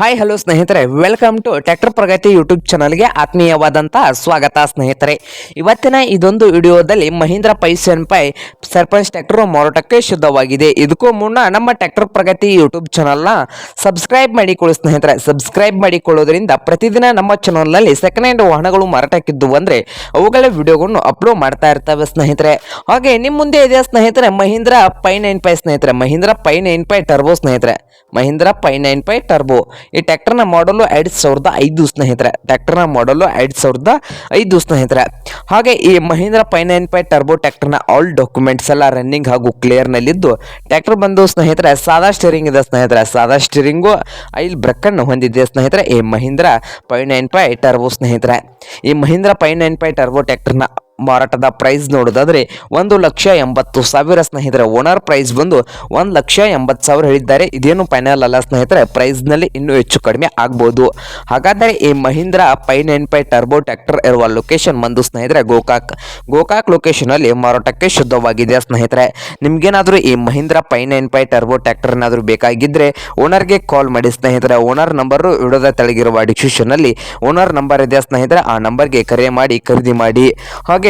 Hi hello ಸ್ನೇಹಿತರೆ. Welcome to tractor Pragati YouTube ಚಾನಲ್ಗೆ ಆತ್ಮೀಯವಾದಂತಹ ಸ್ವಾಗತ, ಸ್ನೇಹಿತರೆ. ಇವತ್ತಿನ ಇದೊಂದು ವಿಡಿಯೋದಲ್ಲಿ ಮಹೀಂದ್ರ ಪೈ ಸೆನ್ ಪೈ ಸರ್ಪಂಚ್ ಟ್ರ್ಯಾಕ್ಟರ್ ಮಾರಾಟಕ್ಕೆ ಶುದ್ಧವಾಗಿದೆ. ಇದಕ್ಕೂ ಮುನ್ನ ನಮ್ಮ ಟ್ರ್ಯಾಕ್ಟರ್ ಪ್ರಗತಿ ಯೂಟ್ಯೂಬ್ ಚಾನಲ್ನ ಸಬ್ಸ್ಕ್ರೈಬ್ ಮಾಡಿಕೊಳ್ಳಿ, ಸ್ನೇಹಿತರೆ. ಸಬ್ಸ್ಕ್ರೈಬ್ ಮಾಡಿಕೊಳ್ಳೋದ್ರಿಂದ ಪ್ರತಿದಿನ ನಮ್ಮ ಚಾನಲ್ನಲ್ಲಿ ಸೆಕೆಂಡ್ ಹ್ಯಾಂಡ್ ವಾಹನಗಳು ಮಾರಾಟಕ್ಕಿದ್ದು ಅಂದರೆ ಅವುಗಳ ವಿಡಿಯೋಗಳನ್ನು ಅಪ್ಲೋಡ್ ಮಾಡ್ತಾ ಇರ್ತವೆ, ಸ್ನೇಹಿತರೆ. ಹಾಗೆ ನಿಮ್ಮ ಮುಂದೆ ಇದೆ ಸ್ನೇಹಿತರೆ? ಮಹೀಂದ್ರ ಪೈ ನೈನ್ ಪೈ, ಸ್ನೇಹಿತರೆ. Mahindra five nine five turbo ಸ್ನೇಹಿತರೆ. Mahindra five nine five turbo ಈ ಟ್ಯಾಕ್ಟರ್ನ ಮಾಡಲು ಎರಡು ಸಾವಿರದ ಐದು ಸ್ನೇಹಿತರೆ. ಟ್ಯಾಕ್ಟರ್ನ ಮಾಡಲು ಎರಡು ಸಾವಿರದ ಐದು ಸ್ನೇಹಿತರೆ. ಹಾಗೆ ಈ Mahindra five nine five turbo ಟ್ಯಾಕ್ಟರ್ನ all documents ಎಲ್ಲ ರನ್ನಿಂಗ್ ಹಾಗೂ ಕ್ಲಿಯರ್ನಲ್ಲಿದ್ದು ಟ್ಯಾಕ್ಟರ್ ಬಂದು ಸ್ನೇಹಿತರೆ, ಸಾದಾ ಸ್ಟೀರಿಂಗ್ ಇದೆ ಸ್ನೇಹಿತರೆ. ಸಾದಾ ಸ್ಟೀರಿಂಗು ಐಲ್ ಬ್ರಕ್ಕನ್ನು ಹೊಂದಿದೆ ಸ್ನೇಹಿತರೆ ಈ Mahindra five nine five turbo ಸ್ನೇಹಿತರೆ. ಈ Mahindra five nine five turbo ಟ್ರ್ಯಾಕ್ಟರ್ನ ಮಾರಾಟದ ಪ್ರೈಸ್ ನೋಡೋದಾದರೆ ಒಂದು ಲಕ್ಷ ಎಂಬತ್ತು ಸಾವಿರ ಸ್ನೇಹಿತರೆ ಓನರ್ ಪ್ರೈಸ್ ಬಂದು ಒಂದು ಲಕ್ಷ ಎಂಬತ್ತು ಸಾವಿರ ಹೇಳಿದ್ದಾರೆ. ಇದೇನು ಫೈನಲ್ ಅಲ್ಲ ಸ್ನೇಹಿತರೆ ಪ್ರೈಸ್ನಲ್ಲಿ ಇನ್ನೂ ಹೆಚ್ಚು ಕಡಿಮೆ ಆಗ್ಬೋದು. ಹಾಗಾದರೆ ಈ Mahindra five nine five turbo tractor ಇರುವ ಲೊಕೇಶನ್ ಬಂದು ಸ್ನೇಹಿತರೆ, ಗೋಕಾಕ್. ಗೋಕಾಕ್ ಲೊಕೇಶನಲ್ಲಿ ಮಾರಾಟಕ್ಕೆ ಶುದ್ಧವಾಗಿದೆ ಸ್ನೇಹಿತರೆ. ನಿಮಗೇನಾದರೂ ಈ Mahindra five nine five turbo tractor ಏನಾದರೂ ಬೇಕಾಗಿದ್ದರೆ ಓನರ್ಗೆ ಕಾಲ್ ಮಾಡಿ ಸ್ನೇಹಿತರೆ. ಓನರ್ ನಂಬರು ವಿಡಿಯೋದ ತೆಳಗಿರುವ ಡಿಸ್ಕ್ರಿಪ್ಷನ್ನಲ್ಲಿ ಓನರ್ ನಂಬರ್ ಇದೆ ಸ್ನೇಹಿತರೆ. ಆ ನಂಬರ್ಗೆ ಕರೆ ಮಾಡಿ, ಖರೀದಿ ಮಾಡಿ. ಹಾಗೆ